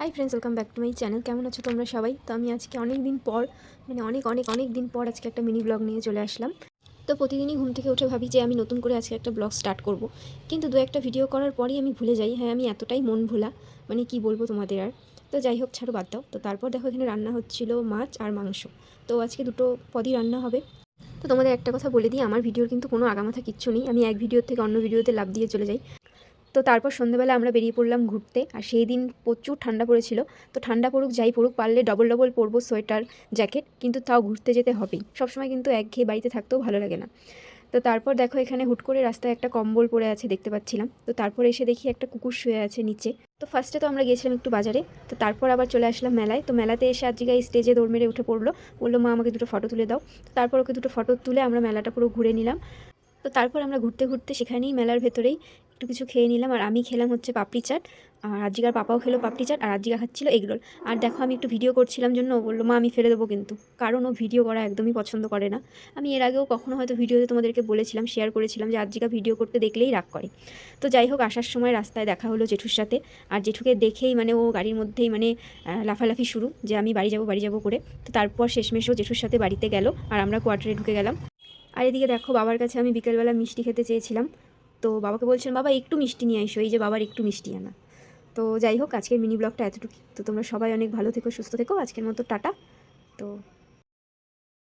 Hi friends welcome back to my channel কেমন আছো তোমরা সবাই? তো আমি আজকে অনেক দিন পর মানে অনেক অনেক অনেক দিন পর আজকে একটা মিনি ব্লগ নিয়ে চলে আসলাম। তো প্রতিদিনই ঘুম থেকে উঠে ভাবি যে আমি নতুন করে আজকে একটা ব্লগ স্টার্ট করব। কিন্তু দু একটা ভিডিও করার পরই আমি ভুলে যাই। হ্যাঁ আমি এতটাই মন ভোলা মানে কি বলব তোমাদের আর। তো যাই হোক, ছাড়ো, বাদ দাও। তো তারপর দেখো, এখানে রান্না হচ্ছিল মাছ আর মাংস। তো আজকে দুটো পদই রান্না হবে। তো তোমাদের একটা কথা বলে দিই, আমার ভিডিওর কিন্তু কোনো আগামাথা কিচ্ছু নেই। আমি এক ভিডিওর থেকে অন্য ভিডিওতে লাভ দিয়ে চলে যাই। তো তারপর সন্ধ্যেবেলা আমরা বেরিয়ে পড়লাম ঘুরতে, আর সেই দিন প্রচুর ঠান্ডা পড়েছিল। তো ঠান্ডা পড়ুক, যাই পড়ুক, পারলে ডবল ডবল পরবো সোয়েটার জ্যাকেট কিন্তু তাও ঘুরতে যেতে হবেই। সবসময় কিন্তু একঘেয়ে বাড়িতে থাকতেও ভালো লাগে না। তো তারপর দেখো এখানে হুট করে রাস্তায় একটা কম্বল পড়ে আছে দেখতে পাচ্ছিলাম। তো তারপর এসে দেখি একটা কুকুর শুয়ে আছে নিচে। তো ফার্স্টে তো আমরা গিয়েছিলাম একটু বাজারে। তো তারপর আবার চলে আসলাম মেলায়। তো মেলাতে এসে আজকে স্টেজে দৌড় মেরে উঠে পড়ল। বলল, মা, আমাকে দুটো ফটো তুলে দাও। তারপর ওকে দুটো ফটো তুলে আমরা মেলাটা পুরো ঘুরে নিলাম। তো তারপর আমরা ঘুরতে ঘুরতে সেখানেই মেলার ভেতরেই একটু কিছু খেয়ে নিলাম। আর আমি খেলাম হচ্ছে পাপড়ি চাট। আর আজিকার পাপাও খেলো পাপড়ি চাট। আর আজিকা খাচ্ছিল এগরোল আর দেখো আমি একটু ভিডিও করছিলাম জন্য ও বলল, মা, আমি ফেলে দেবো কিন্তু। কারণ ও ভিডিও করা একদমই পছন্দ করে না। আমি এর আগেও কখনো হয়তো ভিডিওতে তোমাদেরকে বলেছিলাম শেয়ার করেছিলাম যে আজিকা ভিডিও করতে দেখলেই রাগ করে। তো যাই হোক, আসার সময় রাস্তায় দেখা হলো জেঠুর সাথে। আর জেঠুকে দেখেই মানে ও গাড়ির মধ্যেই মানে লাফালাফি শুরু যে আমি বাড়ি যাব বাড়ি যাব করে। তো তারপর শেষমেশও জেঠুর সাথে বাড়িতে গেল। আর আমরা কোয়ার্টারে ঢুকে গেলাম। আর এদিকে দেখো বাবার কাছে আমি বিকেলবেলা মিষ্টি খেতে চেয়েছিলাম। তো বাবাকে বলছেন বাবা, একটু মিষ্টি নিয়ে আইসো, এই যে বাবার একটু মিষ্টি আনা। তো যাই হোক, আজকের মিনি ব্লগটা এতটুকু তো তোমরা সবাই অনেক ভালো থেকো, সুস্থ থেকো। আজকের মতো টাটা। তো